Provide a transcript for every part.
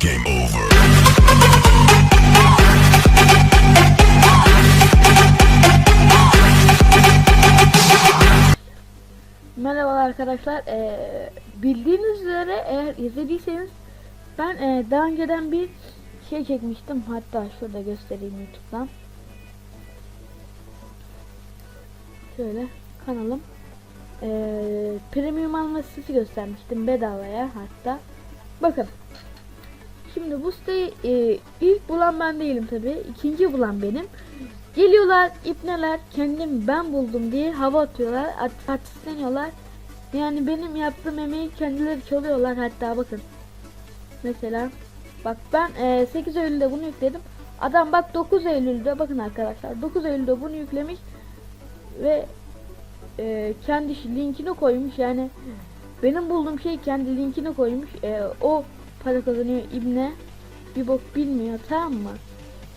Game over. Merhabalar arkadaşlar. Ee, bildiğiniz üzere eğer izlediyseniz ben e, daha önceden bir şey çekmiştim. Hatta şurada göstereyim YouTube'dan. Şöyle kanalım. Ee, premium alma sitesi göstermiştim bedavaya hatta. Bakın. Şimdi bu siteyi e, ilk bulan ben değilim tabi. ikinci bulan benim. Geliyorlar ipneler kendim ben buldum diye hava atıyorlar at. Yani benim yaptığım emeği kendileri çalıyorlar hatta bakın. Mesela bak ben e, 8 Eylül'de bunu yükledim. Adam bak 9 Eylül'de bakın arkadaşlar 9 Eylül'de bunu yüklemiş ve e, kendi linkini koymuş yani benim bulduğum şey kendi linkini koymuş E, o para kazanıyor ibne bir bok bilmiyor tamam mı?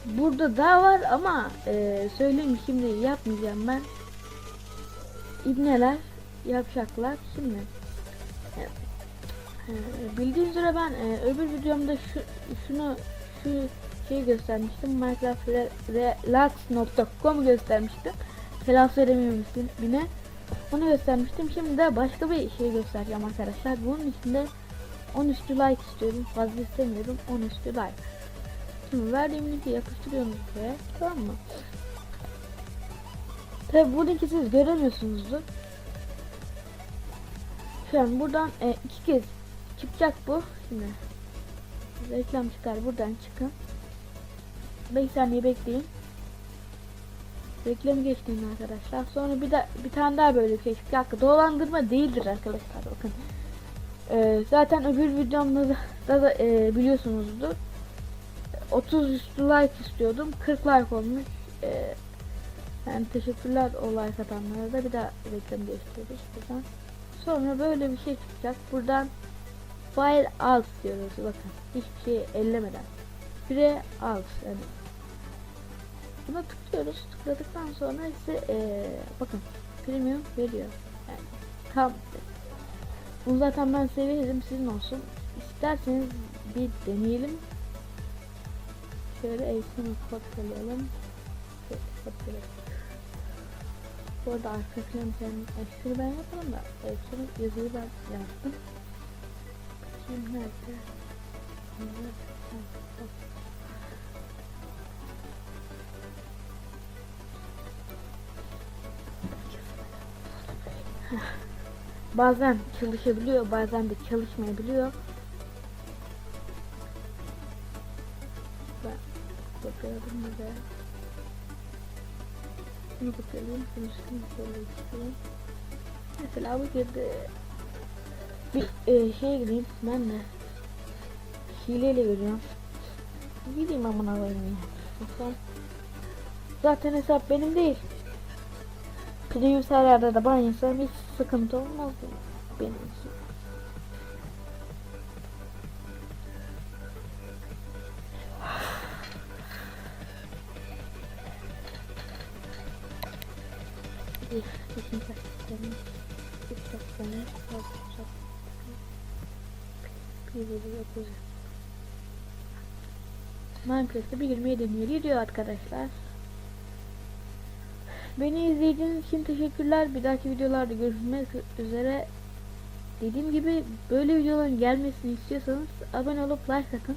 Burada daha var ama e, söyleyeyim şimdi yapmayacağım ben. İbneler yapacaklar şimdi. E, bildiğiniz üzere ben e, öbür videomda şu şunu şu şeyi göstermiştim. minecraftrelax.com'u göstermiştim. Telaffuz edemiyorum ismini. Onu göstermiştim. Şimdi de başka bir şey göstereceğim arkadaşlar. Bunun içinde 10 üstü like istiyorum. Fazla istemiyorum. 10 üstü like. Şimdi verdiğim linki yapıştırıyorsunuz buraya. Tamam mı? Tabi bu linki siz göremiyorsunuzdur. Şu an buradan e, iki kez çıkacak bu. Şimdi reklam çıkar buradan çıkın. 5 saniye bekleyin. Reklamı geçtiğinde arkadaşlar. Sonra bir de bir tane daha böyle bir şey çıkacak. Dolandırma değildir arkadaşlar bakın. E, zaten öbür videomda da, da, da e, biliyorsunuzdur. 30 üstü like istiyordum. 40 like olmuş. Ee, yani teşekkürler o like atanlara da bir daha reklam gösteriyoruz buradan. Sonra böyle bir şey çıkacak. Buradan file alt diyoruz bakın. Hiçbir şey ellemeden. Fire alt yani. Buna tıklıyoruz. Tıkladıktan sonra size ee, bakın premium veriyor. Yani tam bunu zaten ben severim sizin olsun. İsterseniz bir deneyelim. Şöyle eğitim kopyalayalım. Kopyalayalım. Bu arada arka plan sen şunu ben yapalım da e, şunu yazıyı ben yaptım. Şimdi nerede? Nerede? Bazen çalışabiliyor, bazen de çalışmayabiliyor. Ben kopyaladım bir de. Bunu kopyalayayım, çıkayım. Mesela bu girdi. Bir e, şeye gireyim, ben de hileyle görüyorum. Gideyim amına koyayım ya. Zaten hesap benim değil. Premium serverda da ben yazsam hiç sıkıntı olmaz benim için. Minecraft'ta bir girmeye deniyor. Gidiyor arkadaşlar. Beni izlediğiniz için teşekkürler. Bir dahaki videolarda görüşmek üzere. Dediğim gibi böyle videoların gelmesini istiyorsanız abone olup like atın.